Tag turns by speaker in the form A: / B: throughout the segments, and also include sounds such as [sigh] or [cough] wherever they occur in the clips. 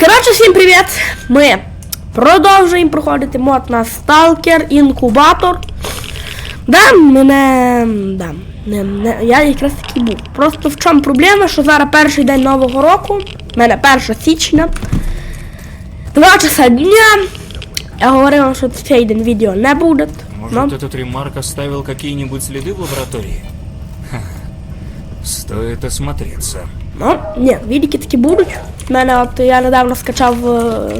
A: Коротше, всім привіт! Ми продовжуємо проходити мод на Stalker інкубатор. Да, мене. Да, не, не, я якраз таки був. Просто в чому проблема, що зараз перший день Нового року, в мене 1 січня, 2 часа дня. Я говорив вам, що цей день відео не буде.
B: Может,
A: но-
B: этот ремарк оставил какие-нибудь следы в лаборатории? Ха, Стоит осмотреться.
A: Ну, ні, відіки такі будуть. У мене от я недавно скачав е,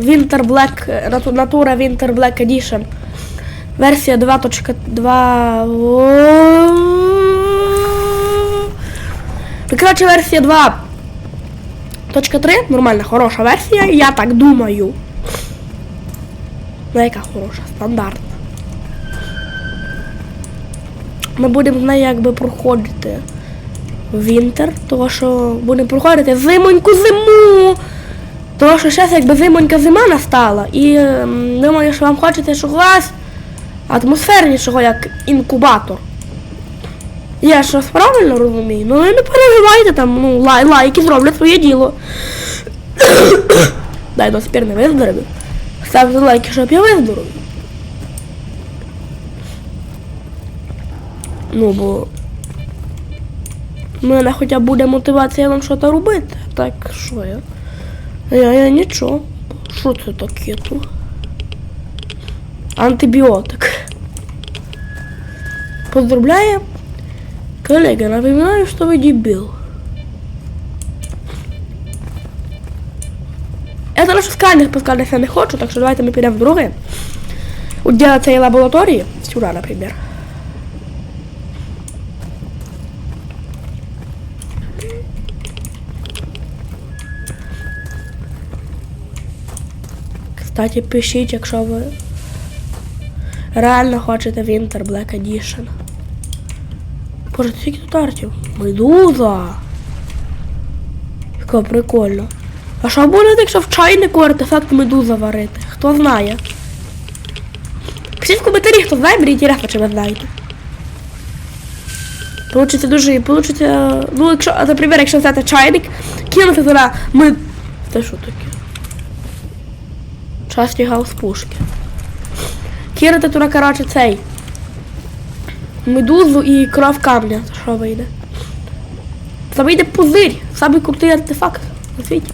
A: Winter Black, е, Natura Winter Black Edition. Версія 2.2. Ну, Коротше, версія 2.3, нормальна, хороша версія, я так думаю. Ну, яка хороша, стандартна. Ми будемо з нею якби проходити. Вінтер, того що будемо проходити зимоньку зиму. Того що зараз якби зимонька зима настала. І ем, думаю, що вам хочеться чогось атмосфернішого, як інкубатор. Я щось правильно розумію? Ну і не переживайте там, ну, лай, лайки зроблять своє діло. [coughs] Дай до спір не виздоровів. Ставте лайки, щоб я виздоровів. Ну, бо у мене хоча б буде мотивація вам щось робити. Так, що я? Я, я нічого. Що це таке тут? Антибіотик. Поздравляю. Коллега, напоминаю, что вы дебил. Я зараз скальних поскальних не хочу, так що давайте ми підемо в друге. У діла цієї лабораторії. Сюди, наприклад. Кстати, пишіть, якщо ви реально хочете Winter Black Edition. Боже, скільки тут артів? Медуза! Яка прикольно. А що буде, якщо в чайнику артефакт медуза варити? Хто знає? Пишіть в коментарі, хто знає, мені інтересно, чи ви знаєте. Получиться дуже, получиться, ну якщо, наприклад, якщо взяти чайник, кинути туди ми... Це що таке? Часті гаус пушки. Кинути туди, коротше, цей. Медузу і кров камня. Що вийде? Це вийде пузирь. Самий крутий артефакт на світі.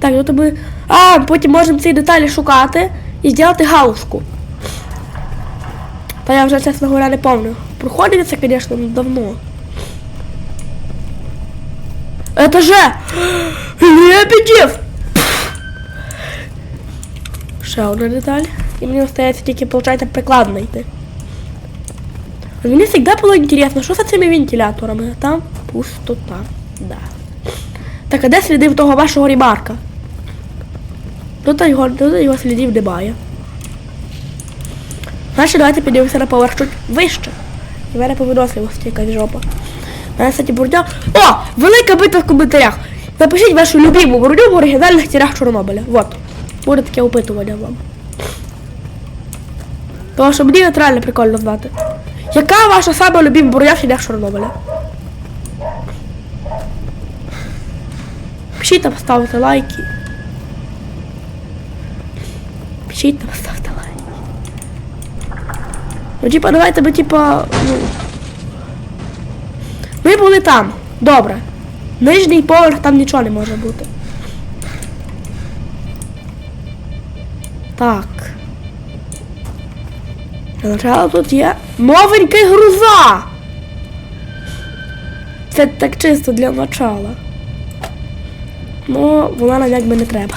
A: Так, ну тобі. А, потім можемо ці деталі шукати і зробити гауску. Та я вже, чесно говоря, не пам'ятаю. Проходить це, звісно, давно. Это же Лебедєв! Ще одна деталь. І мені остається тільки, виходить, приклад знайти. Мені завжди було інтересно, що за цими вентиляторами? Там пустота. Да. Так, а де сліди в того вашого рібарка? Тут його, тут його слідів немає. Значить, давайте підіймемося на поверх чуть вище. І мене по виносливості якась жопа. Мене, кстати, бурдя. О! Велика битва в коментарях. Напишіть вашу любиму бурдю в оригінальних тірях Чорнобиля. Вот. Буде таке опитування вам. Тому що мені от реально прикольно знати. Яка ваша сама любима буря в тінях Чорнобиля? Пишіть там, ставте лайки. Пишіть там, ставте лайки. Ну, типа, давайте ми, типа, ну. Ми були там. Добре. Нижній поверх там нічого не може бути. Так. Начала тут є новенький груза. Це так чисто для начала. Ну, вона нам якби не треба.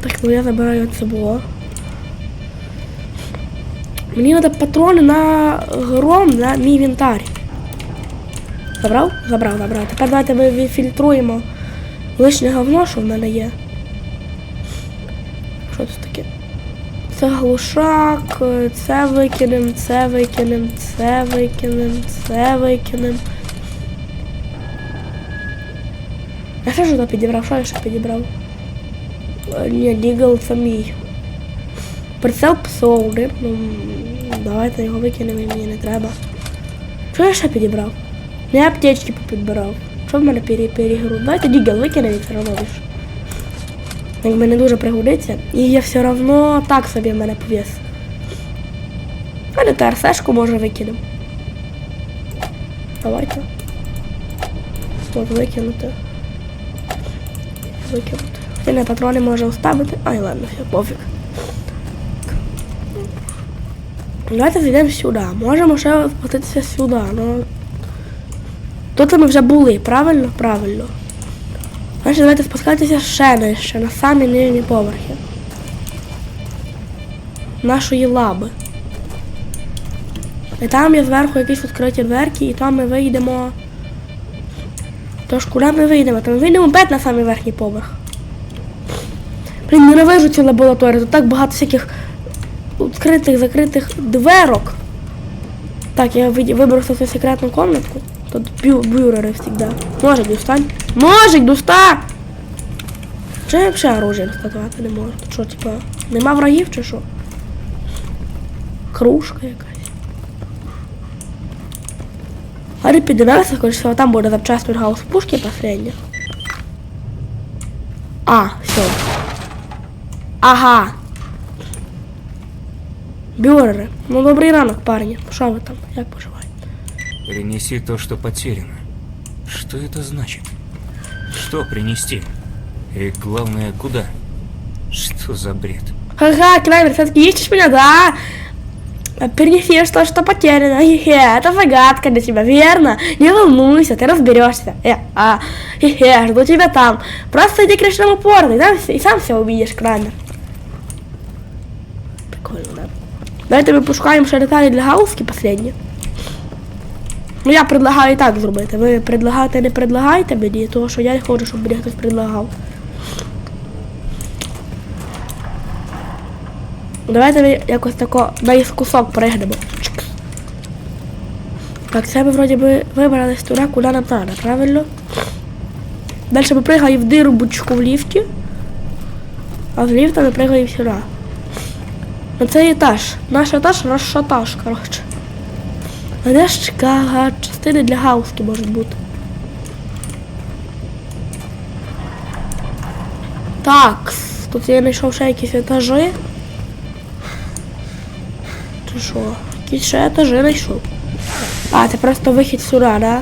A: Так, ну я забираю це було. Мені треба патрони на гром на мій інвентар. Забрав? Забрав, забрав. Тепер давайте ми відфільтруємо лишнє говно, що в мене є. Що це таке? Це глушак, це викинем, це викинем, це викинем, це викинем. А що ж я підібрав? Що я ще підібрав? Е, Ні, Дігл це мій. Прицел псоври. Ну, давайте його викинемо, мені не треба. Що я ще підібрав? Не аптечки підбирав. В мене пере, перегру? Давайте дігел викине він все одно більше. Якби не дуже пригодиться. І я все одно так собі в мене повіс. А не ТРСшку може викинемо. Давайте. От викинути. Викинути. Хоча не патрони може оставити. Ай, ладно, все, пофіг. Давайте зайдемо сюди. Можемо ще спуститися сюди, ну. Тут ми вже були, правильно? Правильно. Значить, давайте спускатися ще нижче, на самі нижні поверхи. Нашої лаби. І там є зверху якісь відкриті дверки, і там ми вийдемо. Тож куди ми вийдемо? Там ми вийдемо опять на самий верхній поверх. Блін, ненавижу цю лабораторію. Тут так багато всяких відкритих, закритих дверок. Так, я виберу цю секретну комнатку. Тут бю бюрери завжди. Ножик достань. Ножик достань! Чи я взагалі оружие статувати не можу? Тут що, типа, нема врагів чи що? Кружка якась. Але піднімемося, скоріше всього, там буде запчасти від гаус пушки последня. А, все. Ага. Бюрери. Ну добрий ранок, парні. Що ви там? Як поживаєте?
B: Принеси то, что потеряно. Что это значит? Что принести? И главное, куда? Что за бред?
A: Ага, Крамер, все-таки ищешь меня, да? Принеси что, что потеряно. Хе-хе, это загадка для тебя, верно? Не волнуйся, ты разберешься. Э, а, хе-хе, жду тебя там. Просто иди к речному порту, и, там, всё- и сам все увидишь, Крамер. Прикольно, да? Давайте ми пошукаємо ще деталі для гаузки последні. Ну я предлагаю і так зробити. Ви предлагаєте, не предлагайте мені, тому що я не хочу, щоб мені хтось предлагав. Давайте ми якось тако на кусок пригнемо. Так, це ми вроді би вибрались туди, куди нам треба, правильно? Далі ми пригаємо в диру бучку в ліфті. А з ліфта ми пригаємо сюди. На цей етаж. Наш етаж розшатаж, коротше. А де частини для гауски можуть бути? Так, тут я знайшов ще якісь етажі. Чи що? Якісь ще етажі знайшов. А, це просто вихід сюди, да?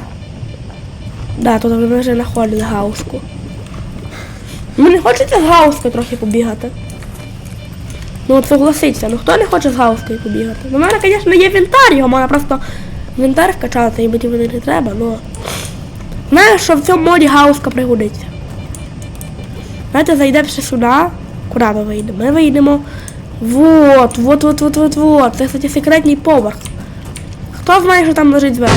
A: Да, тут ми вже знаходили гауску. Мені хочеться з гаускою трохи побігати. Ну от согласиться, ну хто не хоче з гаускою побігати? Ну, у мене, звісно, є вінтар, його можна просто в вінтар вкачати, і мені не треба, ну. Знаю, що в цьому моді гауска пригодиться. Давайте зайдемо ще сюди. Куди ми вийдемо? Ми вийдемо. Вот, вот, вот, вот, вот, вот. Це, кстати, секретний поверх. Хто знає, що там лежить зверху?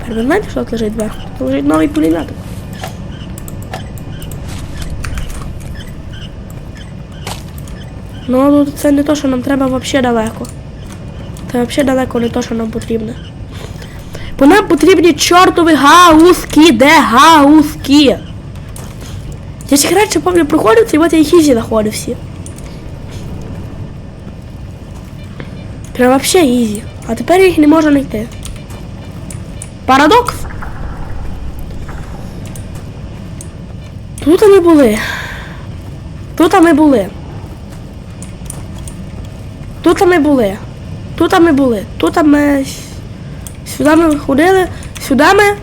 A: Тепер ви знаєте, що тут лежить зверху? Тут лежить новий пулемет. Ну, ну, це не то, що нам треба взагалі далеко. Це взагалі далеко не то, що нам потрібно. Бо нам потрібні чортові гаузки. Де гаузки? Я ж раніше пам'ятаю проходив, і от я їх ізі знаходив всі. Прям взагалі ізі. А тепер їх не можу знайти. Парадокс. Тут ми були. Тут ми були. Тут ми були. Тут ми були. Тут ми. Сюди ми ходили. Сюди ми.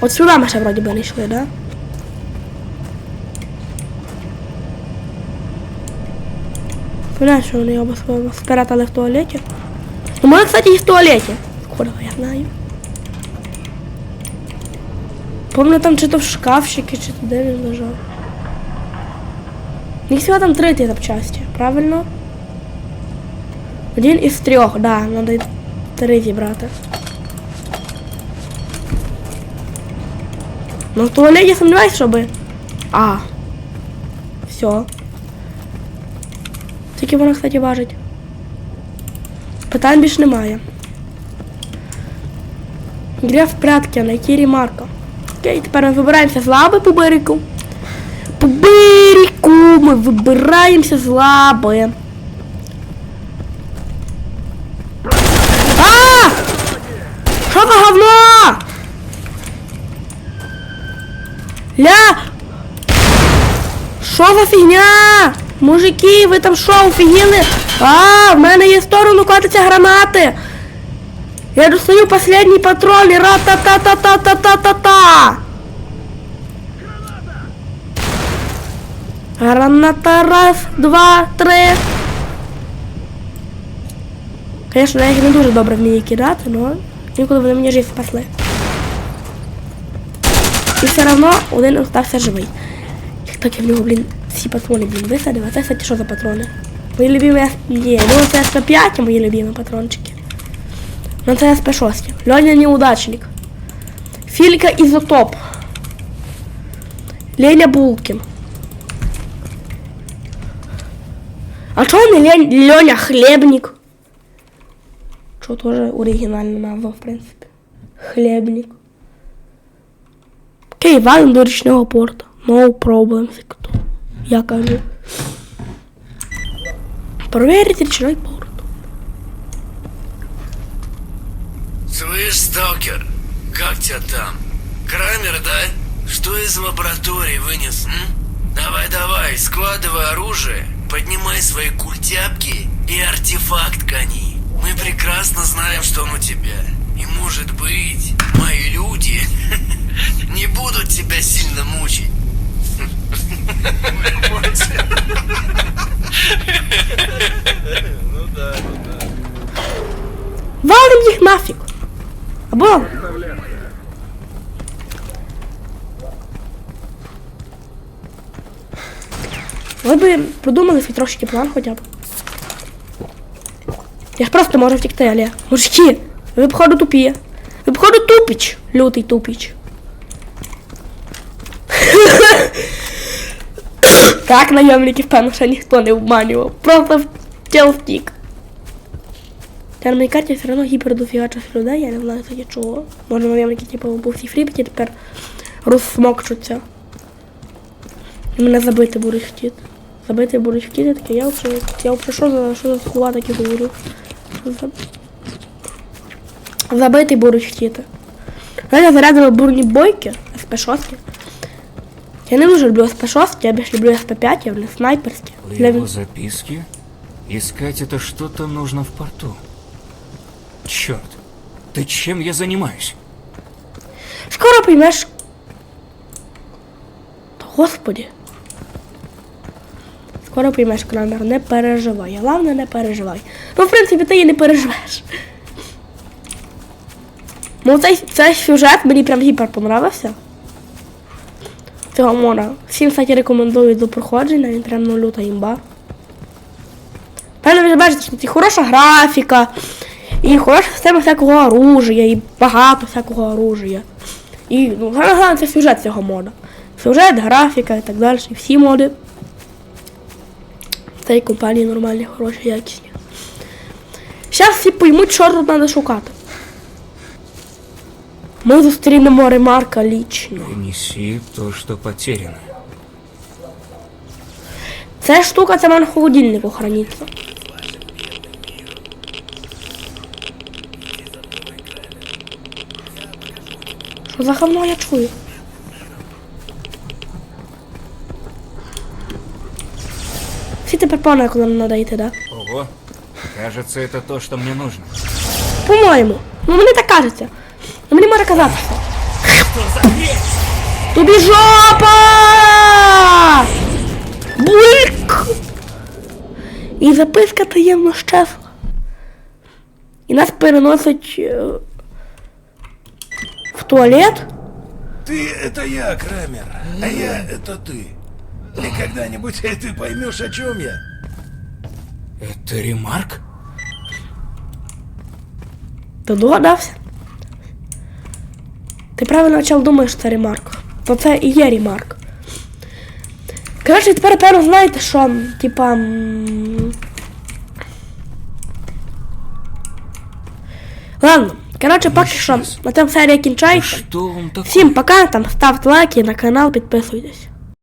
A: От сюди ми ще вроді би не йшли, да? Знаєш, що вони його сп- спрятали в туалеті. Ну, може, кстати, і в туалеті. Куда я знаю. Помню там чи то в шкафчике, чи то де він лежав. Їх всього там три ті запчасті, правильно? Один із трьох, да, треба три зібрати. Ну в туалеті сумніваюсь, щоби. А. Все. Скільки вона, кстати, важить? Питань більш немає. Гря в прятки, найти ремарка. Окей, тепер ми вибираємося з лаби по берегу. По берегу ми вибираємося з лаби. Що фігня? Мужики, ви там що, офігіли? А, в мене є сторону кататься гранати. Я достаю последній патрон і ра-та-та-та-та-та-та-та. Граната раз, два, три. Звісно, я їх не дуже добре вмію кидати, але ніколи вони мені жив спасли. І все одно один остався живий. Як так я в нього, блін всі патрони, блін. А це, кстати, що за патрони? Мої любимі С... Ні, ну це СП5, мої любимі патрончики. Ну це СП6. Льоня неудачник. Філька Ізотоп. Леня Булкін. А чого не Лень... Льоня Хлебник? Що теж оригінальна назва, в принципі. Хлебник. Окей, валим до річного порту. No problem, хто. Я кажу. Проверить річний порт.
C: Слышь, сталкер, как тебя там? Крамер, да? Что из лаборатории вынес, м? Давай, давай, складывай оружие, поднимай свои культяпки и артефакт гони. Мы прекрасно знаем, что он у тебя. И может быть, мои люди [laughs] не будут тебя сильно мучить.
A: Нафіг. Або. Ви би продумали свій трошки план хоча б. Я ж просто можу втекти, але. Мужики, ви походу тупі. Ви походу тупіч. Лютий тупіч. Так, найомників, певно, ще ніхто не обманював. Просто втіл втік. Та на моїй карті все одно гіпер дофігача людей, я не знаю тоді чого. Може найомники, типу, був всі фріпті, тепер розсмокчуться. І мене забити будуть хотіти. Забити будуть хотіти, таке я вже, я вже що за, що за слова такі говорю. Забити будуть хотіти. Знаєте, зарядили бурні бойки, СП-6. Я не дуже люблю СП-6, я більше люблю СП-5, я вони снайперські. Для
B: Его записки? Искать это что-то нужно в порту. Черт, да чем я занимаюсь?
A: Скоро поймеш. Та господи. Скоро поймеш, Крамер, не переживай. Головне, не переживай. Ну, в принципі, ти і не переживеш. Ну, цей, цей сюжет мені прям гіпер понравився. Цього мода. Всім, кстати, рекомендую до проходження, він прям ну люта імба. Певно, ви бачите, що тут хороша графіка, і хороша система всякого оружия, і багато всякого оружия. І ну, головне це сюжет цього мода. Сюжет, графіка і так далі. І всі моди. Цієї компанії нормальні, хороші, якісні. Зараз всі поймуть, що тут треба шукати. Ми зустрінемо ремарка лічно.
B: Принеси то, что потеряно.
A: Ця штука це в мене в холодильнику храниться. Що за говно я чую? Всі тепер поняли, куди нам треба йти, да?
B: Ого, кажется, это то, что мне нужно.
A: По-моєму. Ну мені так кажеться. Ну мені може казатися. Тобі жопа! Бульк! І записка таємно щезла. І нас переносить е, в туалет.
D: Ты — это я, Крамер, а я — это ты. И когда-нибудь [laughs] ты поймешь, о чем я.
B: Это ремарк?
A: Ти догадався? Ти правильно почав думаєш, що це ремарк. То це і є ремарк. Коротше, тепер певно знаєте, що, типа. м, Ладно, Коротше, поки що на цьому серія кінчається. Всім пока, там ставте лайки на канал, підписуйтесь.